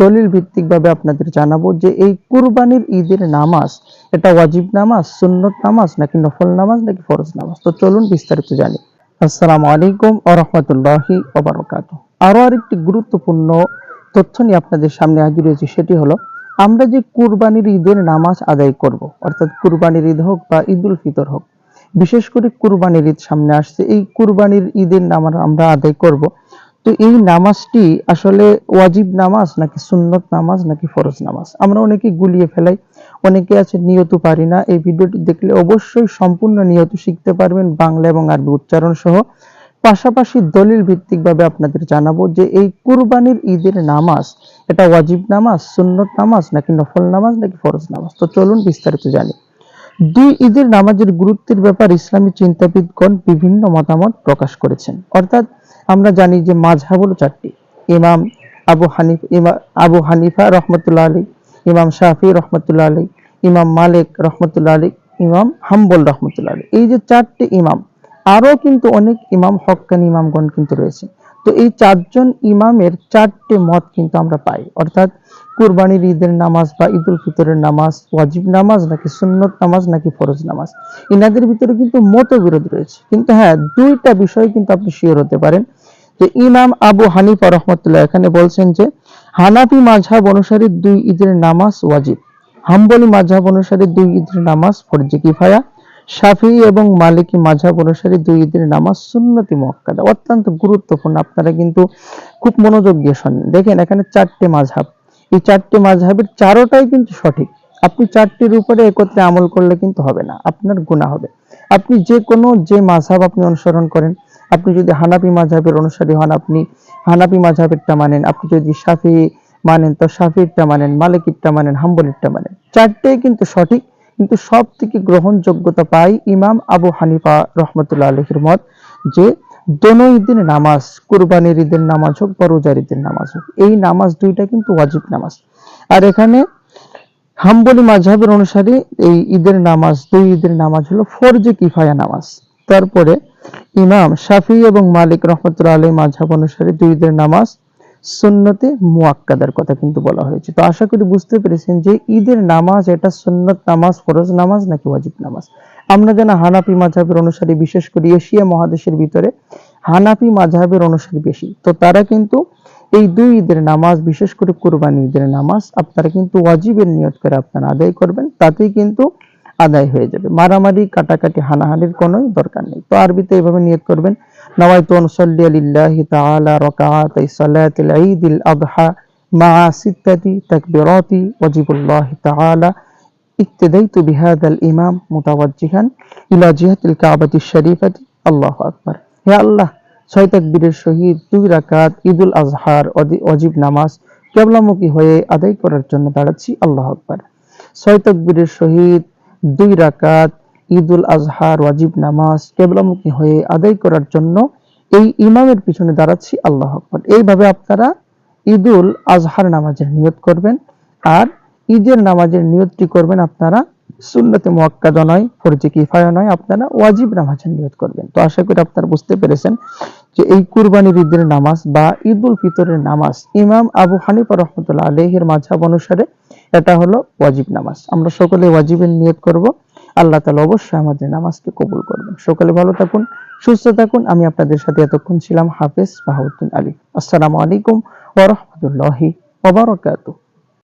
দলিল ভিত্তিক ভাবে আপনাদের জানাব যে এই কুরবানির ঈদের নামাজ, এটা ওয়াজিব নামাজ, সুন্নত নামাজ, নাকি নফল নামাজ, নাকি ফরজ নামাজ? তো চলুন বিস্তারিত জানি। আসসালামু আলাইকুম ওয়া রাহমাতুল্লাহি ওয়া বারাকাতুহু। আরও আরেকটি গুরুত্বপূর্ণ তথ্য নিয়ে আপনাদের সামনে হাজির হয়েছে, সেটি হলো, আমরা যে কুরবানির ঈদের নামাজ আদায় করব, অর্থাৎ কুরবানির ঈদ হোক বা ঈদুল ফিতর হোক, বিশেষ করে কুরবানির ঈদ সামনে আসছে, এই কুরবানির ঈদের নামাজ আমরা আদায় করব তো এই নামাজটি আসলে ওয়াজিব নামাজ নাকি সুন্নত নামাজ নাকি ফরজ নামাজ? আমরা অনেকে গুলিয়ে ফেলাই, অনেকে আছে নিয়ত পারি না। এই ভিডিওটি দেখলে অবশ্যই সম্পূর্ণ নিয়ত শিখতে পারবেন বাংলা এবং আরবি উচ্চারণ সহ। পাশাপাশি দলিল ভিত্তিক ভাবে আপনাদের জানাব যে এই কুরবানির ঈদের নামাজ এটা ওয়াজিব নামাজ, সুন্নত নামাজ নাকি নফল নামাজ নাকি ফরজ নামাজ? তো চলুন বিস্তারিত জানি। দুই ঈদের নামাজের গুরুত্বের ব্যাপার ইসলামী চিন্তাবিদগণ বিভিন্ন মতামত প্রকাশ করেছেন। অর্থাৎ আমরা জানি যে মাঝহাব হলো চারটি। ইমাম আবু হানিফ, ইমা আবু হানিফা রহমতুল্লাহ আলী ইমাম শাফি রহমতুল্লাহ আলী ইমাম মালিক রহমতুল্লাহ আলী ইমাম হাম্বল রহমতুল্লাহ আলী এই যে চারটি ইমাম আরও কিন্তু অনেক ইমাম হক্কানি ইমামগণ কিন্তু রয়েছে। তো এই চারজন ইমামের চারটে মত কিন্তু আমরা পাই। অর্থাৎ কুরবানির ঈদের নামাজ বা ঈদুল ফিতরের নামাজ, ওয়াজিব নামাজ নাকি সুন্নত নামাজ নাকি ফরজ নামাজ, ইনাদের ভিতরে কিন্তু মতবিরোধ রয়েছে। কিন্তু হ্যাঁ দুইটা বিষয় কিন্তু আপনি শিওর হতে পারেন। যে ইমাম আবু হানিফা রহমতুল্লাহ এখানে বলছেন যে, হানাফি মাঝহাব অনুসারে দুই ঈদের নামাজ ওয়াজিব। হাম্বলি মাঝহাব অনুসারে দুই ঈদের নামাজ ফরজে কিফায়া। শাফি এবং মালিকি মাঝহাব অনুসারে দুই ঈদের নামাজ সুন্নতি মুআক্কাদা অত্যন্ত গুরুত্বপূর্ণ। আপনারা কিন্তু খুব মনোযোগ দিয়ে শোনেন। দেখেন এখানে চারটে মাঝহাব। এই চারটে মাঝহাবের চারোটাই কিন্তু সঠিক। আপনি চারটির উপরে একত্রে আমল করলে কিন্তু হবে না। আপনার গুনাহ হবে। আপনি যে কোনো যে মাঝহাব আপনি অনুসরণ করেন আপনি যদি হানাফি মাঝহাবের অনুসারী হন, আপনি হানাফি মাঝহাবেরটা মানেন। আপনি যদি শাফি মানেন, তো শাফিরটা মানেন, মালিকিরটা মানেন, হাম্বলিরটা মানেন। চারটেই কিন্তু সঠিক, কিন্তু সব থেকে গ্রহণযোগ্যতা পাই ইমাম আবু হানিফা রহমতুল্লাহ আলহির মত যে দোনো নামাজ, কুরবানির ঈদের নামাজ হোক বা রোজার ঈদের নামাজ হোক, এই নামাজ দুইটা কিন্তু ওয়াজিব নামাজ। আর এখানে হাম্বলি মাঝহাবের অনুসারে এই ঈদের নামাজ, দুই ঈদের নামাজ হলো ফরজে কিফায়া নামাজ। তারপরে ইমাম শাফি এবং মালিক রহমতুল্লাহ আলী মাঝহাব অনুসারে দুই ঈদের নামাজ সুন্নতে মুয়াক্কাদার কথা কিন্তু বলা হয়েছে। তো আশা করি বুঝতে পেরেছেন যে ঈদের নামাজ এটা সুন্নত নামাজ, ফরজ নামাজ নাকি ওয়াজিব নামাজ? আমরা জানা হানাফি মাঝহাবের অনুসারী, বিশেষ করে এশিয়া মহাদেশের ভিতরে হানাফি মাঝহাবের অনুসারী বেশি। তো তারা কিন্তু এই দুই ঈদের নামাজ, বিশেষ করে কুরবানি ঈদের নামাজ আপনারা কিন্তু ওয়াজিবের নিয়ত করে আপনারা আদায় করবেন। তাতেই কিন্তু আদায় হয়ে যাবে। মারামারি, কাটাকাটি, হানাহানির কোনো দরকার নেই। তো আরবিতে এভাবে নিয়ত করবেন নওয়াইতু আনসাল্লি তাআলা রাকাতাই সালাতিল ঈদিল মা সিত্তাতি তাকবীরাতি ওয়াজিবুল্লাহি তাআলা বিহাদাল ইমাম মুতাওয়াজ্জিহান ইলা জিহাতিল কাবাতিশ শরীফাতি। আল্লাহু আকবার। হে আল্লাহ, ছয় তাকবীরের সহিত দুই রাকাত, ঈদুল আজহার অজীব নামাজ, কেবলামুখী হয়ে আদায় করার জন্য দাঁড়াচ্ছি। আল্লাহ আকবার। ছয় তাকবীরের সহিত দুই রাকাত, ঈদুল আজহার ওয়াজিব নামাজ, কেবলামুখী হয়ে আদায় করার জন্য এই ইমামের পিছনে দাঁড়াচ্ছি, আল্লাহ আকবার। এইভাবে আপনারা ঈদুল আজহার নামাজের নিয়ত করবেন আর ঈদের নামাজের নিয়তটি করবেন আপনারা সুন্নতে মুয়াক্কাদা নয়, ফরজে কিফায়া নয়, আপনারা ওয়াজিব নামাজের নিয়ত করবেন। তো আশা করি আপনারা বুঝতে পেরেছেন। যে এই কুরবানির ঈদের নামাজ বা ঈদুল ফিতরের নামাজ ইমাম আবু হানিফা রহমতুল্লাহ আলহের মাঝহাব অনুসারে এটা হলো ওয়াজিব নামাজ। আমরা সকলে ওয়াজিবের নিয়ত করব। আল্লাহ তালা অবশ্যই আমাদের নামাজকে কবুল করবেন। সকলে ভালো থাকুন, সুস্থ থাকুন। আমি আপনাদের সাথে এতক্ষণ ছিলাম হাফেজ বাহাউদ্দিন আলী। আসসালামু আলাইকুম ওয়া রাহমাতুল্লাহি ওয়া বারাকাতুহু।